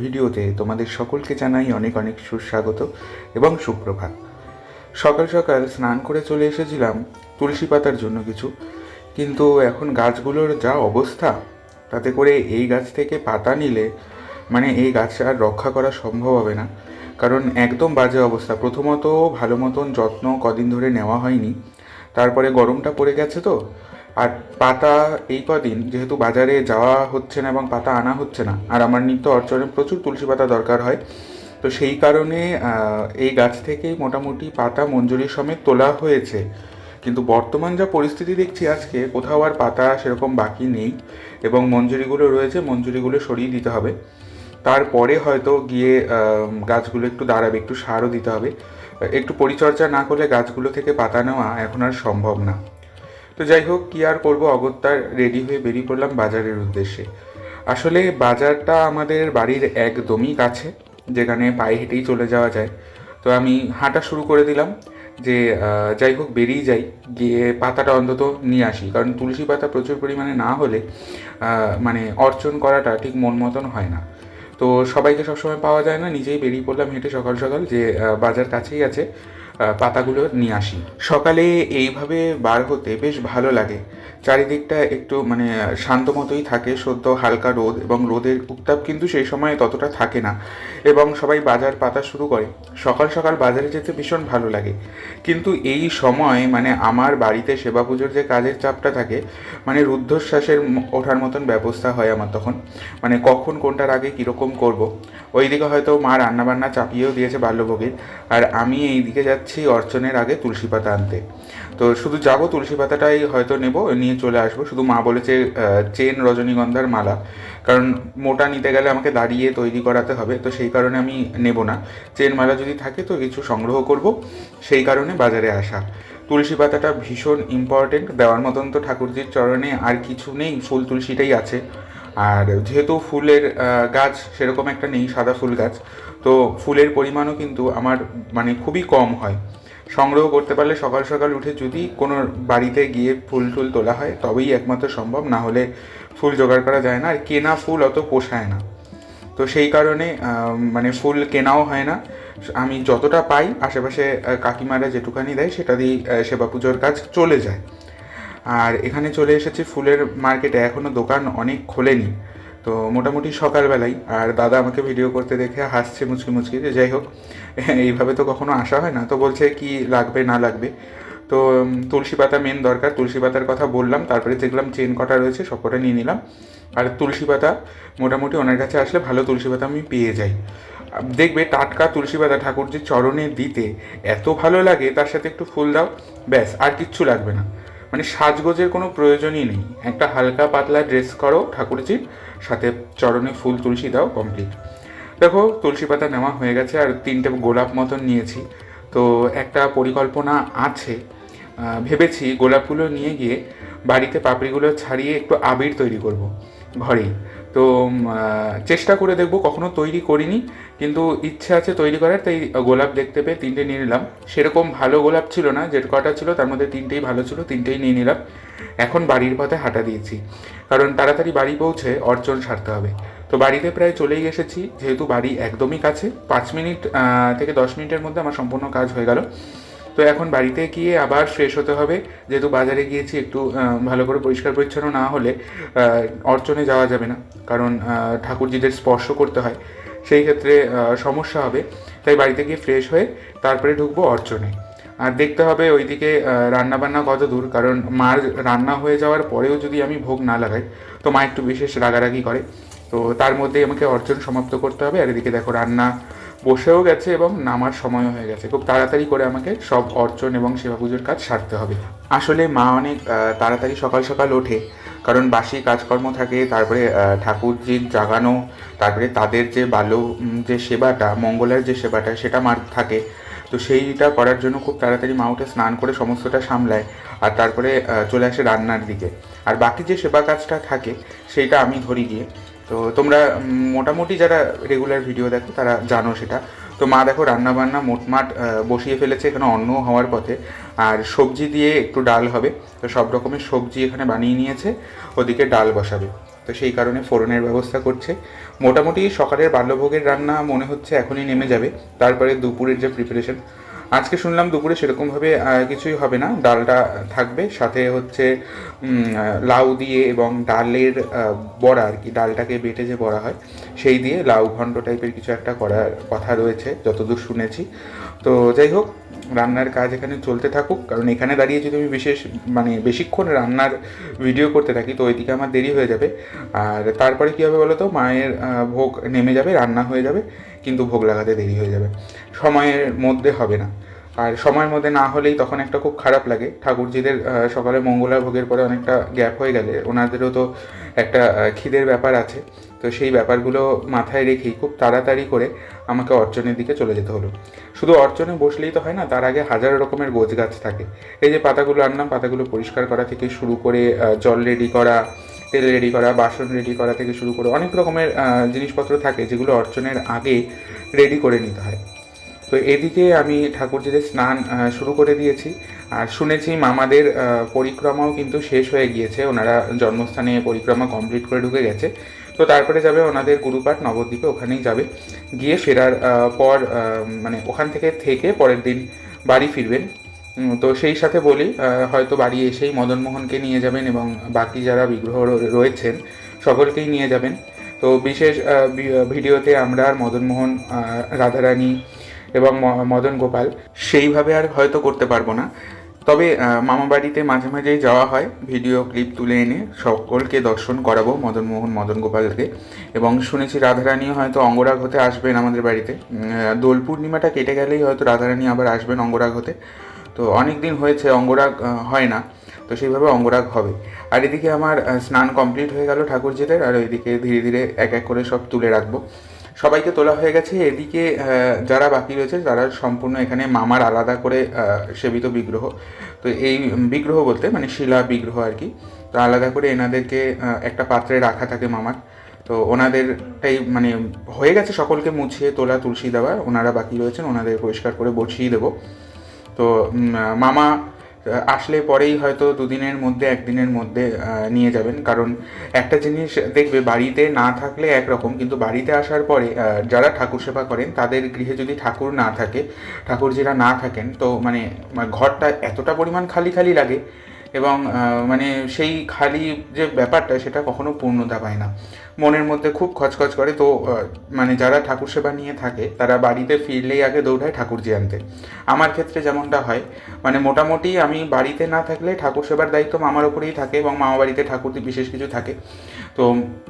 ভিডিওতে তোমাদের সকলকে জানাই অনেক অনেক সুস্বাগত এবং সুপ্রভাত। সকাল সকাল স্নান করে চলে এসেছিলাম তুলসী পাতার জন্য কিছু। কিন্তু এখন গাছগুলোর যা অবস্থা, তাতে করে এই গাছ থেকে পাতা নিলে মানে এই গাছ আর রক্ষা করা সম্ভব হবে না। কারণ একদম বাজে অবস্থা। প্রথমত ভালো মতন যত্ন কদিন ধরে নেওয়া হয়নি। তারপরে গরমটা পড়ে গেছে তো। আর পাতা এই কদিন যেহেতু বাজারে যাওয়া হচ্ছে না এবং পাতা আনা হচ্ছে না, আর আমার নিত্য অর্চনে প্রচুর তুলসী পাতা দরকার হয়, তো সেই কারণে এই গাছ থেকেই মোটামুটি পাতা মঞ্জুরির সমেত তোলা হয়েছে। কিন্তু বর্তমান যা পরিস্থিতি দেখছি আজকে, কোথাও আর পাতা সেরকম বাকি নেই এবং মঞ্জুরিগুলো রয়েছে, মঞ্জুরিগুলো সরিয়ে দিতে হবে। তারপরে হয়তো গিয়ে গাছগুলো একটু দাঁড়াবে, একটু সারও দিতে হবে। একটু পরিচর্যা না করলে গাছগুলো থেকে পাতা নেওয়া এখন আর সম্ভব না। তো যাই হোক, কি আর করব? অগত্যার রেডি হয়ে বেরিয়ে পড়লাম বাজারের উদ্দেশ্যে। আসলে বাজারটা আমাদের বাড়ির একদমই কাছে, যেখানে পায়ে হেঁটেই চলে যাওয়া যায়। তো আমি হাঁটা শুরু করে দিলাম যে যাই হোক, বেরিয়ে যাই। গিয়ে পাতাটা অন্তত নিয়ে আসি। কারণ তুলসী পাতা প্রচুর পরিমাণে না হলে মানে অর্জন করাটা ঠিক মন মতন হয় না। তো সবাইকে সবসময় পাওয়া যায় না। নিজেই বেরিয়ে পড়লাম হেঁটে সকাল সকাল যে বাজার কাছেই আছে। পাতাগুলো নিয়ে আসি। সকালে এইভাবে বার হতে বেশ ভালো লাগে। চারিদিকটা একটু মানে শান্ত মতোই থাকে, সদ্য হালকা রোদ এবং রোদের উত্তাপ কিন্তু সেই সময় ততটা থাকে না এবং সবাই বাজার পাতা শুরু করে। সকাল সকাল বাজারে যেতে ভীষণ ভালো লাগে। কিন্তু এই সময় মানে আমার বাড়িতে সেবা পুজোর যে কাজের চাপটা থাকে মানে রুদ্ধশ্বাসের ওঠার মতন ব্যবস্থা হয় আমার তখন। মানে কখন কোনটার আগে কীরকম করব। ওইদিকে হয়তো মা রান্নাবান্না চাপিয়েও দিয়েছে বাল্যভোগের। আর আমি এইদিকে যাচ্ছি অর্চনের আগে তুলসী পাতা আনতে। তো শুধু যাব, তুলসী পাতাটাই হয়তো নেব, নিয়ে চলে আসব। শুধু মা বলেছে চেন রজনীগন্ধার মালা। কারণ মোটা নিতে গেলে আমাকে দাঁড়িয়ে তৈরি করাতে হবে, তো সেই কারণে আমি নেব না। চেন মালা যদি থাকে তো কিছু সংগ্রহ করব, সেই কারণে বাজারে আসা। তুলসী পাতাটা ভীষণ ইম্পর্টেন্ট দেওয়ার মতন তো ঠাকুরজির চরণে আর কিছু নেই, ফুল তুলসীটাই আছে। আর যেহেতু ফুলের গাছ, সেরকম একটা নেই সাদা ফুল গাছ তো ফুলের পরিমাণও কিন্তু আমার মানে খুবই কম হয়। সংগ্রহ করতে পারলে সকাল সকাল উঠে যদি কোনো বাড়িতে গিয়ে ফুল টুল তোলা হয়, তবেই একমাত্র সম্ভব। না হলে ফুল জোগাড় করা যায় না। আর কেনা ফুল অত পোষায় না। তো সেই কারণে মানে ফুল কেনাও হয় না। আমি যতটা পাই, আশেপাশে কাকিমারা যেটুকানি দেয়, সেটা দিয়েই সেবা পুজোর কাজ চলে যায়। আর এখানে চলে এসেছি ফুলের মার্কেটে। এখনও দোকান অনেক খোলেনি। তো মোটামুটি সকালবেলাই, আর দাদা আমাকে ভিডিও করতে দেখে হাসছে মুচকি মুচকি যে যাই হোক, এইভাবে তো কখনো আসা হয় না। তো বলছে কি লাগবে, না লাগবে। তো তুলসী পাতা মেন দরকার। তুলসী পাতার কথা বললাম, তারপরে দেখলাম চেন কটা রয়েছে, সব কটা নিয়ে নিলাম। আর তুলসী পাতা মোটামুটি ওনার কাছে আসলে ভালো তুলসী পাতা আমি পেয়ে যাই। দেখবে টাটকা তুলসী পাতা ঠাকুরজির চরণে দিতে এত ভালো লাগে, তার সাথে একটু ফুল দাও, ব্যাস, আর কিচ্ছু লাগবে না। মানে সাজগোজের কোনো প্রয়োজনই নেই। একটা হালকা পাতলা ড্রেস করো, ঠাকুরজির সাথে চরণে ফুল তুলসী দাও কমপ্লিট দেখো, তুলসী পাতা নেওয়া হয়ে গেছে আর তিনটে গোলাপ মতন নিয়েছি। তো একটা পরিকল্পনা আছে। ভেবেছি গোলাপগুলো নিয়ে গিয়ে বাড়িতে পাপড়িগুলো ছাড়িয়ে একটু আবির তৈরি করব। ঘরেই তো চেষ্টা করে দেখব, কখনো তৈরি করিনি, কিন্তু ইচ্ছে আছে তৈরি করার, তাই গোলাপ দেখতে পেয়ে তিনটে নিয়ে নিলাম। সেরকম ভালো গোলাপ ছিল না, যে কটা ছিল, তার মধ্যে তিনটেই ভালো ছিল, তিনটেই নিয়ে নিলাম। এখন বাড়ির পথে হাঁটা দিয়েছি, কারণ তাড়াতাড়ি বাড়ি পৌঁছে অর্জন সারতে হবে। তো বাড়িতে প্রায় চলেই এসেছি, যেহেতু বাড়ি একদমই কাছে, পাঁচ মিনিট থেকে দশ মিনিটের মধ্যে আমার সম্পূর্ণ কাজ হয়ে গেল। তো এখন বাড়িতে গিয়ে আবার ফ্রেশ হতে হবে। যেহেতু বাজারে গিয়েছি, একটু ভালো করে পরিষ্কার পরিচ্ছন্ন না হলে অর্চনে যাওয়া যাবে না। কারণ ঠাকুরজিদের স্পর্শ করতে হয়। সেই ক্ষেত্রে সমস্যা হবে। তাই বাড়িতে গিয়ে ফ্রেশ হয়ে তারপরে ঢুকবো অর্চনে। আর দেখতে হবে ওইদিকে রান্না বান্না কত দূর। কারণ মার রান্না হয়ে যাওয়ার পরেও যদি আমি ভোগ না লাগাই, তো মা একটু বিশেষ রাগারাগি করে। তো তার মধ্যেই আমাকে অর্জন সমাপ্ত করতে হবে। আর এদিকে দেখো রান্না বসেও গেছে এবং নামার সময়ও হয়ে গেছে। খুব তাড়াতাড়ি করে আমাকে সব অর্চন এবং সেবা পুজোর কাজ সারতে হবে। আসলে মা অনেক তাড়াতাড়ি সকাল সকাল ওঠে কারণ বাসি কাজকর্ম থাকে তারপরে ঠাকুরজির জাগানো তারপরে তাদের যে উম, যে সেবাটা মঙ্গলের যে সেবাটা সেটা মার থাকে। তো সেইটা করার জন্য খুব তাড়াতাড়ি মা উঠে স্নান করে সমস্তটা সামলায় আর তারপরে চলে আসে রান্নার দিকে। আর বাকি যে সেবা কাজটা থাকে সেইটা আমি ধরি গিয়ে তো তোমরা মোটামুটি যারা রেগুলার ভিডিও দেখো, তারা জানো সেটা। তো মা দেখো রান্না বান্না মোটমাট বসিয়ে ফেলেছে এখানে অন্ন হওয়ার পথে। আর সবজি দিয়ে একটু ডাল হবে, তো সব রকমের সবজি এখানে বানিয়ে নিয়েছে, ওদিকে ডাল বসাবে। তো সেই কারণে ফোড়নের ব্যবস্থা করছে। মোটামুটি সকালের বাল্যভোগের রান্না মনে হচ্ছে এখনই নেমে যাবে। তারপরে দুপুরের যে প্রিপারেশন আজকে শুনলাম দুপুরে সেরকমভাবে কিছুই হবে না। ডালটা থাকবে, সাথে হচ্ছে লাউ দিয়ে এবং ডালের বড়া আর কি, ডালটাকে বেটে যে বড়া হয়, সেই দিয়ে লাউ ঘণ্ট টাইপের কিছু একটা করার কথা রয়েছে, যতদূর শুনেছি। তো যাই হোক রান্নার কাজ এখানে চলতে থাকুক, কারণ এখানে দাঁড়িয়ে যদি আমি বিশেষ মানে বেশিক্ষণ রান্নার ভিডিও করতে থাকি, তো ওইদিকে আমার দেরি হয়ে যাবে। আর তারপরে কী হবে বলো তো মায়ের ভোগ নেমে যাবে, রান্না হয়ে যাবে, কিন্তু ভোগ লাগাতে দেরি হয়ে যাবে। সময়ের মধ্যে হবে না। আর সময়ের মধ্যে না হলেই তখন একটা খুব খারাপ লাগে। ঠাকুরজিদের সকালে মঙ্গলার ভোগের পরে অনেকটা গ্যাপ হয়ে গেলে। ওনাদেরও তো একটা খিদের ব্যাপার আছে। তো সেই ব্যাপারগুলো মাথায় রেখেই খুব তাড়াতাড়ি করে আমাকে অর্চনের দিকে চলে যেতে হলো। শুধু অর্চনে বসলেই তো হয় না, তার আগে হাজার রকমের গোছ গাছ থাকে। এই যে পাতাগুলো আনলাম, পাতাগুলো পরিষ্কার করা থেকে শুরু করে জল রেডি করা, তেল রেডি করা, বাসন রেডি করা থেকে শুরু করে অনেক রকমের জিনিসপত্র থাকে যেগুলো অর্চনের আগে রেডি করে নিতে হয়। তো এদিকে আমি ঠাকুরজিদের স্নান শুরু করে দিয়েছি। আর শুনেছি মামাদের পরিক্রমাও কিন্তু শেষ হয়ে গিয়েছে। ওনারা জন্মস্থানে পরিক্রমা কমপ্লিট করে ঢুকে গেছে। তো তারপরে যাবে ওনাদের গুরুপাঠ নবদ্বীপে, ওখানেই যাবে। গিয়ে ফেরার পর মানে ওখান থেকে থেকে পরের দিন বাড়ি ফিরবেন। তো সেই সাথে বলি হয়তো বাড়ি এসেই মদনমোহনকে নিয়ে যাবেন এবং বাকি যারা বিগ্রহ রয়েছেন সকলকেই নিয়ে যাবেন। তো বিশেষ ভিডিওতে আমরা আর মদনমোহন রাধারানী এবং মদন গোপাল সেইভাবে আর হয়তো করতে পারব না। তবে মামা বাড়িতে মাঝে মাঝেই যাওয়া হয়। ভিডিও, ক্লিপ তুলে এনে সকলকে দর্শন করাবো মদন মোহন, মদন গোপালকে। এবং শুনেছি রাধারানীও হয়তো অঙ্গরাগ হতে আসবেন আমাদের বাড়িতে। দোল পূর্ণিমাটা কেটে গেলেই হয়তো রাধারানী আবার আসবেন অঙ্গরাগ হতে। তো অনেক দিন হয়েছে, অঙ্গরাগ হয় না। তো সেইভাবে অঙ্গরাগ হবে। আর এদিকে আমার স্নান কমপ্লিট হয়ে গেল ঠাকুরজিদের। আর ওইদিকে ধীরে ধীরে এক এক করে সব তুলে রাখব। সবাইকে তোলা হয়ে গেছে। এদিকে যারা বাকি রয়েছে, তারা সম্পূর্ণ এখানে মামার আলাদা করে সেবিত বিগ্রহ। তো এই বিগ্রহ বলতে মানে শিলা বিগ্রহ আর কি, তো আলাদা করে এনাদেরকে একটা পাত্রে রাখা থাকে মামার। তো ওনাদেরটাই মানে হয়ে গেছে সকলকে মুছিয়ে তোলা তুলসী দেওয়া। ওনারা বাকি রয়েছেন, ওনাদের পরিষ্কার করে বসিয়ে দেবো। তো মামা আসলে পরেই হয়তো দুদিনের মধ্যে, একদিনের মধ্যে নিয়ে যাবেন। কারণ একটা জিনিস দেখবে, বাড়িতে না থাকলে একরকম, কিন্তু বাড়িতে আসার পরে যারা ঠাকুর সেবা করেন, তাদের গৃহে যদি ঠাকুর না থাকে, ঠাকুরজিরা না থাকেন, তো মানে মানে ঘরটা এতটা পরিমাণ খালি খালি লাগে এবং মানে সেই খালি যে ব্যাপারটা সেটা কখনো পূর্ণতা পায় না। মনের মধ্যে খুব খচখচ করে, তো মানে যারা ঠাকুর সেবা নিয়ে থাকে, তারা বাড়িতে ফিরলেই আগে দৌড়ায় ঠাকুরজি আনতে। আমার ক্ষেত্রে যেমনটা হয় মানে মোটামুটি আমি বাড়িতে না থাকলে ঠাকুর সেবার দায়িত্ব মামার ওপরেই থাকে এবং মামা বাড়িতে ঠাকুর বিশেষ কিছু থাকে। তো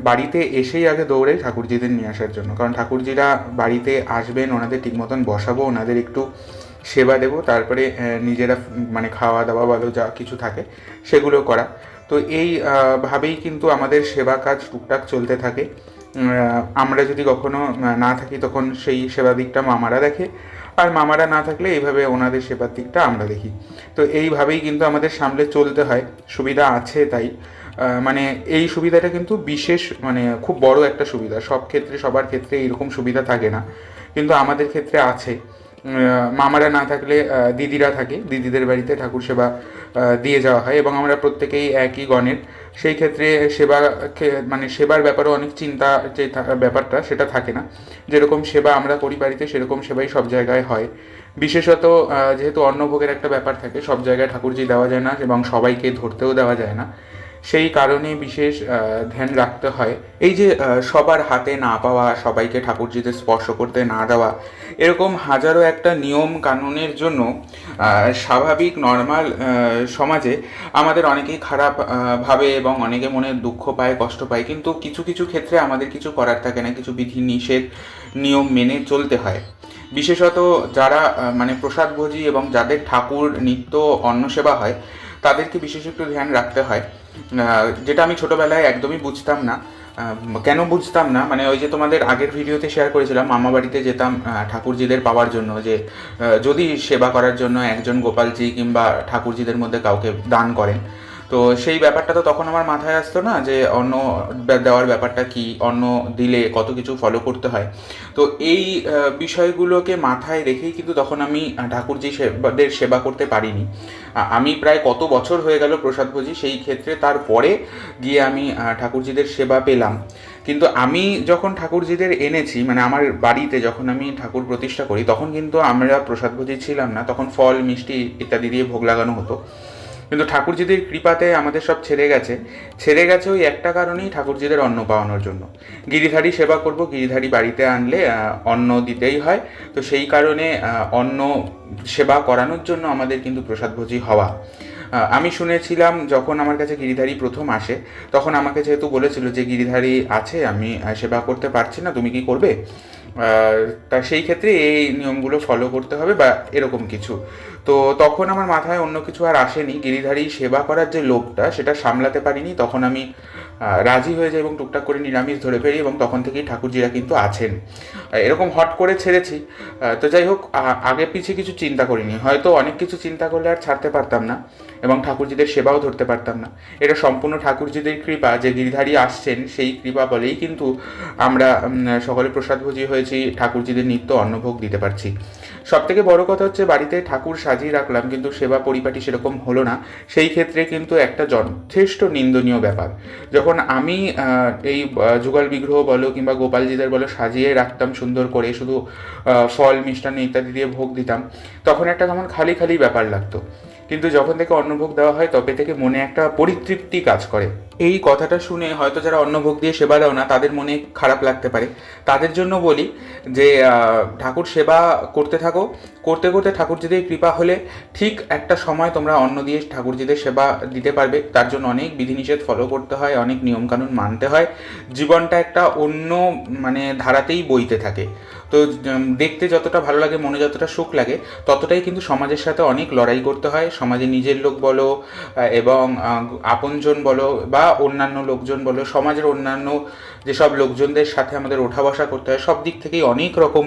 বাড়িতে এসেই আগে দৌড়ে ঠাকুরজিদের নিয়ে আসার জন্য। কারণ ঠাকুরজিরা বাড়িতে আসবেন, ওনাদের ঠিক মতন বসাবো, ওনাদের একটু সেবা দেবো, তারপরে নিজেরা মানে খাওয়া দাওয়া বলো যা কিছু থাকে সেগুলো করা। তো এই ভাবেই কিন্তু আমাদের সেবা কাজ টুকটাক চলতে থাকে। আমরা যদি কখনো না থাকি তখন সেই সেবা দিকটা মামারা দেখে, আর মামারা না থাকলে এইভাবে ওনাদের সেবার দিকটা আমরা দেখি। তো এইভাবেই কিন্তু আমাদের সামলে চলতে হয়, সুবিধা আছে তাই। মানে এই সুবিধাটা কিন্তু বিশেষ মানে খুব বড় একটা সুবিধা। সব ক্ষেত্রে, সবার ক্ষেত্রে এরকম সুবিধা থাকে না। কিন্তু আমাদের ক্ষেত্রে আছে। মামারা না থাকলে দিদিরা থাকে, দিদিদের বাড়িতে ঠাকুর সেবা দিয়ে যাওয়া হয় এবং আমরা প্রত্যেকেই একই গণের। সেই ক্ষেত্রে সেবা মানে সেবার ব্যাপারেও অনেক চিন্তা যে ব্যাপারটা, সেটা থাকে না। যেরকম সেবা আমরা করি বাড়িতে, সেরকম সেবাই সব জায়গায় হয়। বিশেষত যেহেতু অন্নভোগের একটা ব্যাপার থাকে, সব জায়গায় ঠাকুরজি দেওয়া যায় না এবং সবাইকে ধরতেও দেওয়া যায় না। সেই কারণে বিশেষ ধ্যান রাখতে হয়। এই যে সবার হাতে না পাওয়া, সবাইকে ঠাকুরজিদের স্পর্শ করতে না দেওয়া, এরকম হাজারো একটা নিয়ম কানুনের জন্য স্বাভাবিক, নর্মাল সমাজে আমাদের অনেকেই খারাপ ভাবে এবং অনেকে মনে দুঃখ পায়, কষ্ট পায়, কিন্তু কিছু কিছু ক্ষেত্রে আমাদের কিছু করার থাকে না, কিছু বিধি নিষেধ, নিয়ম মেনে চলতে হয়। বিশেষত যারা মানে প্রসাদভোজী এবং যাদের ঠাকুর, নিত্য, অন্ন সেবা হয়, তাদেরকে বিশেষ একটু ধ্যান রাখতে হয়। যেটা আমি ছোটোবেলায় একদমই বুঝতাম না। কেন বুঝতাম না? মানে ওই যে তোমাদের আগের ভিডিওতে শেয়ার করেছিলাম, মামা বাড়িতে যেতাম ঠাকুরজিদের পাওয়ার জন্য যে যদি সেবা করার জন্য একজন গোপালজি কিংবা ঠাকুরজিদের মধ্যে কাউকে দান করেন তো সেই ব্যাপারটা তো তখন আমার মাথায় আসতো না যে অন্ন দে- দেওয়ার ব্যাপারটা কি অন্ন দিলে কত কিছু ফলো করতে হয়। তো এই বিষয়গুলোকে মাথায় রেখেই কিন্তু তখন আমি ঠাকুরজি সেবাদের সেবা করতে পারিনি। আমি প্রায় কত বছর হয়ে গেল প্রসাদভোজী সেই ক্ষেত্রে তারপরে গিয়ে আমি ঠাকুরজিদের সেবা পেলাম। কিন্তু আমি যখন ঠাকুরজিদের এনেছি মানে আমার বাড়িতে যখন আমি ঠাকুর প্রতিষ্ঠা করি, তখন কিন্তু আমরা প্রসাদভোজী ছিলাম না। তখন ফল, মিষ্টি ইত্যাদি দিয়ে ভোগ লাগানো হতো। কিন্তু ঠাকুরজিদের কৃপাতে আমাদের সব ছেড়ে গেছে। ছেড়ে গেছে ওই একটা কারণেই ঠাকুরজিদের অন্ন পাওয়ানোর জন্য। গিরিধারী সেবা করব, গিরিধারী বাড়িতে আনলে অন্ন দিতেই হয়। তো সেই কারণে অন্ন সেবা করানোর জন্য আমাদের কিন্তু প্রসাদভোজী হওয়া। আমি শুনেছিলাম যখন আমার কাছে গিরিধারী প্রথম আসে, তখন আমাকে যেহেতু বলেছিল যে গিরিধারী আছে, আমি সেবা করতে পারছি না, তুমি কি করবে? তা সেই ক্ষেত্রে এই নিয়মগুলো ফলো করতে হবে বা এরকম কিছু। তো তখন আমার মাথায় অন্য কিছু আর আসেনি। গিরিধারী সেবা করার যে লোভটা সেটা সামলাতে পারিনি। তখন আমি রাজি হয়ে যায় এবং টুকটাক করে নিরামিষ ধরে ফেলি এবং তখন থেকেই ঠাকুরজিরা কিন্তু আছেন। এরকম হট করে ছেড়েছি। তো যাই হোক আগে পিছিয়ে কিছু চিন্তা করিনি। হয়তো অনেক কিছু চিন্তা করলে আর ছাড়তে পারতাম না এবং ঠাকুরজিদের সেবাও ধরতে পারতাম না। এটা সম্পূর্ণ ঠাকুরজিদের কৃপা যে গিরিধারী আসছেন, সেই কৃপা বলেই কিন্তু আমরা সকলে প্রসাদভোজী হয়েছি, ঠাকুরজিদের নিত্য অন্নভোগ দিতে পারছি। সব থেকে বড় কথা হচ্ছে বাড়িতে ঠাকুর সাজিয়ে রাখলাম, কিন্তু সেবা পরিপাটি সেরকম হলো না। সেই ক্ষেত্রে কিন্তু একটা যথেষ্ট নিন্দনীয় ব্যাপার। যখন আমি এই যুগল বিগ্রহ বলো কিংবা গোপালজিদের বলো সাজিয়ে রাখতাম সুন্দর করে, শুধু ফল, মিষ্টান্ন ইত্যাদি দিয়ে ভোগ দিতাম, তখন একটা কেমন খালি খালি ব্যাপার লাগতো। কিন্তু যখন থেকে অন্নভোগ দেওয়া হয়, তবে থেকে মনে একটা পরিতৃপ্তি কাজ করে। এই কথাটা শুনে হয়তো যারা অন্নভোগ দিয়ে সেবা দাও না, তাদের মনে খারাপ লাগতে পারে। তাদের জন্য বলি যে ঠাকুর সেবা করতে থাকো। করতে করতে ঠাকুরজিদের কৃপা হলে ঠিক একটা সময় তোমরা অন্ন দিয়ে ঠাকুরজিদের সেবা দিতে পারবে। তার জন্য অনেক বিধিনিষেধ ফলো করতে হয়, অনেক নিয়মকানুন মানতে হয়। জীবনটা একটা অন্য মানে ধারাতেই বইতে থাকে। তো দেখতে যতটা ভালো লাগে, মনে যতটা সুখ লাগে, ততটাই কিন্তু সমাজের সাথে অনেক লড়াই করতে হয়। সমাজে নিজের লোক বলো এবং আপনজন বলো, বা অন্যান্য লোকজন বলো সমাজের অন্যান্য যেসব লোকজনদের সাথে আমাদের ওঠা বসা করতে হয়, সব দিক থেকেই অনেক রকম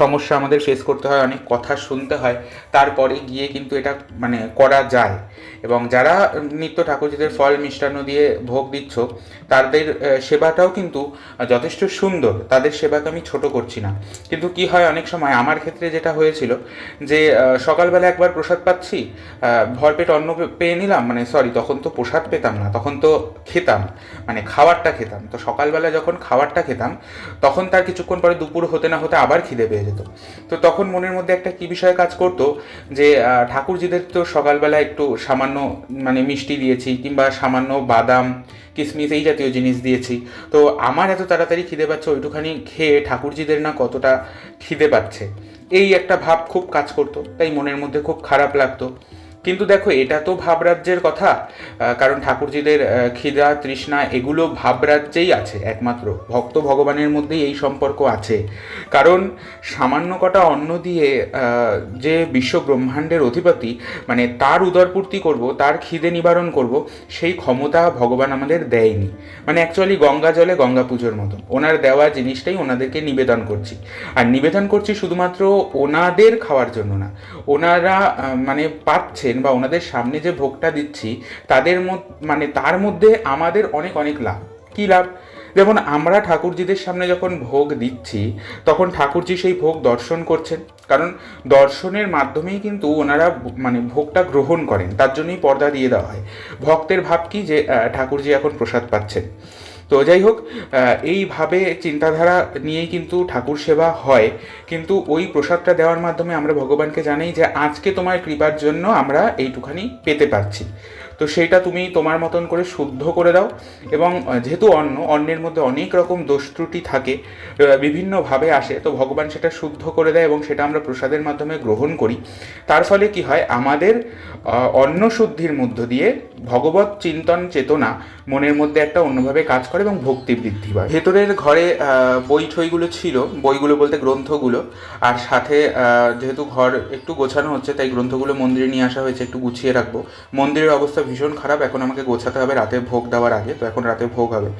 সমস্যা আমাদের ফেস করতে হয়, অনেক কথা শুনতে হয়। তারপরে গিয়ে কিন্তু এটা মানে করা যায়। এবং যারা নিত্য ঠাকুরজিদের ফল মিষ্টান্ন দিয়ে ভোগ দিচ্ছ, তাদের সেবাটাও কিন্তু যথেষ্ট সুন্দর। তাদের সেবাকে আমি ছোট করছি না। কিন্তু কি হয় অনেক সময়, আমার ক্ষেত্রে যেটা হয়েছিল যে সকালবেলা একবার প্রসাদ পাচ্ছি ভরপেট অন্ন পেয়ে নিলাম মানে সরি তখন তো প্রসাদ পেতাম না, তখন তো খেতাম মানে খাবারটা খেতাম। তো সকালবেলা যখন খাবারটা খেতাম, তখন তার কিছুক্ষণ পরে দুপুর হতে না হতে আবার খিদে পেয়ে যেত। তো তখন মনের মধ্যে একটা কি বিষয়ে কাজ করতো যে ঠাকুরজিদের তো সকালবেলা একটু সামান্য মানে মিষ্টি দিয়েছি কিংবা সামান্য বাদাম কিশমিশ এই জাতীয় জিনিস দিয়েছি। তো আমার এত তাড়াতাড়ি খিদে পাচ্ছে, ওইটুখানি খেয়ে ঠাকুরজিদের না কতটা খিদে পাচ্ছে? এই একটা ভাব খুব কাজ করতো। তাই মনের মধ্যে খুব খারাপ লাগতো। কিন্তু দেখো, এটা তো ভাবরাজ্যের কথা। কারণ ঠাকুরজিদের খিদা তৃষ্ণা এগুলো ভাবরাজ্যেই আছে, একমাত্র। ভক্ত ভগবানের মধ্যেই এই সম্পর্ক আছে। কারণ সামান্য কটা অন্ন দিয়ে যে বিশ্ব ব্রহ্মাণ্ডের অধিপতি মানে তার উদরপূর্তি করব, তার খিদে নিবারণ করব, সেই ক্ষমতা ভগবান আমাদের দেয়নি। মানে অ্যাকচুয়ালি গঙ্গা জলে গঙ্গা পুজোর মতো ওনার দেওয়া জিনিসটাই ওনাদেরকে নিবেদন করছি। আর নিবেদন করছি শুধুমাত্র ওনাদের খাওয়ার জন্য না। ওনারা মানে পাচ্ছেন বা ওনাদের সামনে যে ভোগটা দিচ্ছি, তাদের মানে তার মধ্যে আমাদের অনেক অনেক লাভ। কী লাভ? যেমন আমরা ঠাকুরজিদের সামনে যখন ভোগ দিচ্ছি, তখন ঠাকুরজি সেই ভোগ দর্শন করছেন। কারণ দর্শনের মাধ্যমেই কিন্তু ওনারা মানে ভোগটা গ্রহণ করেন, তার জন্যই পর্দা দিয়ে দেওয়া হয়। ভক্তের ভাব কি যে ঠাকুরজি এখন প্রসাদ পাচ্ছেন। তো যাই হোক এইভাবে চিন্তাধারা নিয়েই কিন্তু ঠাকুর সেবা হয়। কিন্তু ওই প্রসাদটা দেওয়ার মাধ্যমে আমরা ভগবানকে জানাই যে, আজকে তোমার কৃপার জন্য আমরা এইটুখানি পেতে পারছি। তো সেইটা তুমি তোমার মতন করে শুদ্ধ করে দাও। এবং যেহেতু অন্ন, অন্নের মধ্যে অনেক রকম দোষ ত্রুটি থাকে বিভিন্নভাবে আসে, তো ভগবান সেটা শুদ্ধ করে দেয় এবং সেটা আমরা প্রসাদের মাধ্যমে গ্রহণ করি। তার ফলে কি হয়? আমাদের অন্ন শুদ্ধির মধ্য দিয়ে ভগবত চিন্তন চেতনা মনের মধ্যে একটা অন্যভাবে কাজ করে এবং ভক্তি বৃদ্ধি পায়। ভেতরের ঘরে বই ঠইগুলো ছিল, বইগুলো বলতে গ্রন্থগুলো, আর সাথে যেহেতু ঘর একটু গোছানো হচ্ছে, তাই গ্রন্থগুলো মন্দিরে নিয়ে আসা হয়েছে, একটু গুছিয়ে রাখব। মন্দিরের অবস্থা ভীষণ খারাপ। এখন আমাকে গোছাতে হবে, রাতে ভোগ দেওয়ার আগে, তো এখন রাতে ভোগ হবে।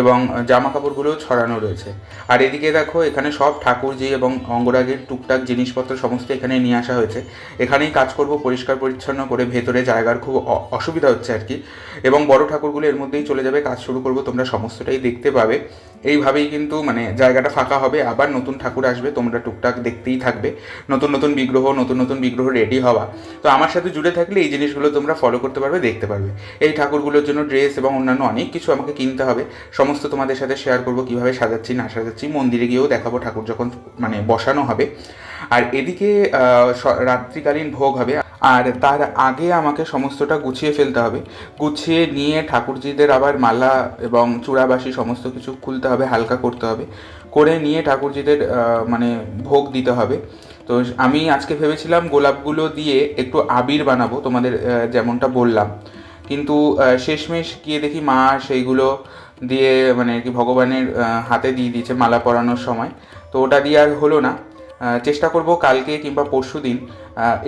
এবং জামা কাপড়গুলোও ছড়ানো রয়েছে। আর এদিকে দেখো, এখানে সব ঠাকুরজি এবং অঙ্গরাগের টুকটাক জিনিসপত্র সমস্ত এখানে নিয়ে আসা হয়েছে। এখানেই কাজ করব, পরিষ্কার পরিচ্ছন্ন করে ভেতরে জায়গার খুব অসুবিধা হচ্ছে আর কি। এবং বড় ঠাকুরগুলো এর মধ্যেই চলে যাবে, কাজ শুরু করব, তোমরা সমস্তটাই দেখতে পাবে। এইভাবেই কিন্তু মানে জায়গাটা ফাঁকা হবে, আবার নতুন ঠাকুর আসবে, তোমরা টুকটাক দেখতেই থাকবে। নতুন নতুন বিগ্রহ, নতুন নতুন বিগ্রহ রেডি হওয়া। তো আমার সাথে জুড়ে থাকলে এই জিনিসগুলো তোমরা ফলো করতে পারবে, দেখতে পারবে। এই ঠাকুরগুলোর জন্য ড্রেস এবং অন্যান্য অনেক কিছু আমাকে কিনতে হবে। সমস্ত তোমাদের সাথে শেয়ার করব, কীভাবে সাজাচ্ছি, না সাজাচ্ছি। মন্দিরে গিয়েও দেখাবো ঠাকুর যখন মানে বসানো হবে। আর এদিকে রাত্রিকালীন ভোগ হবে। আর তার আগে আমাকে সমস্তটা গুছিয়ে ফেলতে হবে। গুছিয়ে নিয়ে ঠাকুরজিদের আবার মালা এবং চূড়াবাসি সমস্ত কিছু খুলতে হবে, হালকা করতে হবে। করে নিয়ে ঠাকুরজিদের মানে ভোগ দিতে হবে। তো আমি আজকে ভেবেছিলাম গোলাপগুলো দিয়ে একটু আবির বানাবো তোমাদের যেমনটা বললাম। কিন্তু শেষমেশ গিয়ে দেখি মা সেইগুলো দিয়ে মানে আর কি ভগবানের হাতে দিয়ে দিয়েছে মালা পরানোর সময়। তো ওটা দিয়ে আর হলো না। চেষ্টা করব কালকে কিংবা পরশু দিন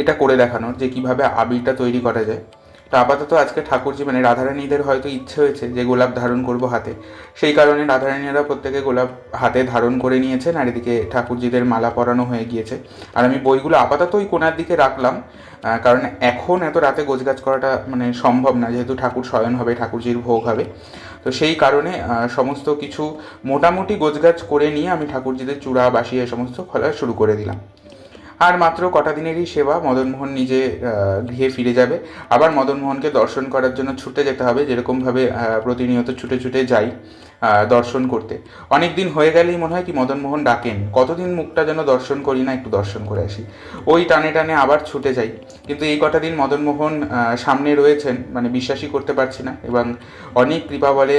এটা করে দেখানোর যে কীভাবে আবিরটা তৈরি করা যায়। তো আপাতত আজকে ঠাকুরজি মানে রাধারানীদের হয়তো ইচ্ছে হয়েছে যে গোলাপ ধারণ করব হাতে। সেই কারণে রাধারানীরা প্রত্যেকে গোলাপ হাতে ধারণ করে নিয়েছেন আর এদিকে ঠাকুরজিদের মালা পরানো হয়ে গিয়েছে। আর আমি বইগুলো আপাতত ওই কোনার দিকে রাখলাম কারণ এখন এত রাতে গোছগাছ করাটা মানে সম্ভব না, যেহেতু ঠাকুর শয়ন হবে, ঠাকুরজির ভোগ হবে। তো সেই কারণে সমস্ত কিছু মোটামুটি গোছগাছ করে নিয়ে আমি ঠাকুরজিদের চূড়া বাসিয়ে সমস্ত ফলা শুরু করে দিলাম। আর মাত্র কটা দিনেরই সেবা, মদনমোহন নিজে গৃহে ফিরে যাবে। আবার মদনমোহনকে দর্শন করার জন্য ছুটে যেতে হবে, যেরকমভাবে প্রতিনিয়ত ছুটে ছুটে যাই। দর্শন করতে। অনেক দিন হয়ে গেলেই মনে হয় কি মদনমোহন ডাকেন। কতদিন মুখটা যেন দর্শন করি না, একটু দর্শন করে আসি। ওই টানে টানে আবার ছুটে যাই। কিন্তু এই কটা দিন মদনমোহন সামনে রয়েছেন মানে বিশ্বাসই করতে পারছি না এবং অনেক কৃপা বলে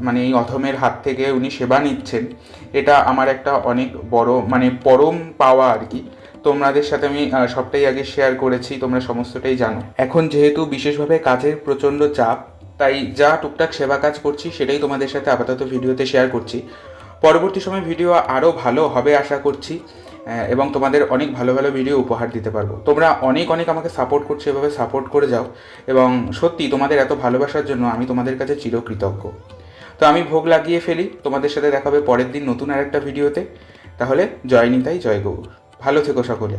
মানে এই অধমের হাত থেকে উনি সেবা নিচ্ছেন। এটা আমার একটা অনেক বড় মানে পরম পাওয়া আর কি। তোমাদের সাথে আমি সবটাই আগে শেয়ার করেছি, তোমরা সমস্তটাই জানো। এখন যেহেতু বিশেষভাবে কাজের প্রচণ্ড চাপ তাই যা টুকটাক সেবা কাজ করছি, সেটাই তোমাদের সাথে আপাতত ভিডিওতে শেয়ার করছি। পরবর্তী সময় ভিডিও আরও ভালো হবে আশা করছি এবং তোমাদের অনেক ভালো ভালো ভিডিও উপহার দিতে পারব। তোমরা অনেক অনেক আমাকে সাপোর্ট করছ, এভাবে সাপোর্ট করে যাও, এবং সত্যি তোমাদের এত ভালোবাসার জন্য আমি তোমাদের কাছে চিরকৃতজ্ঞ। তো আমি ভোগ লাগিয়ে ফেলি, তোমাদের সাথে দেখাবে পরের দিন নতুন আর একটা ভিডিওতে তাহলে জয় নিতাই, জয় গৌর। ভালো থেকো সকলে।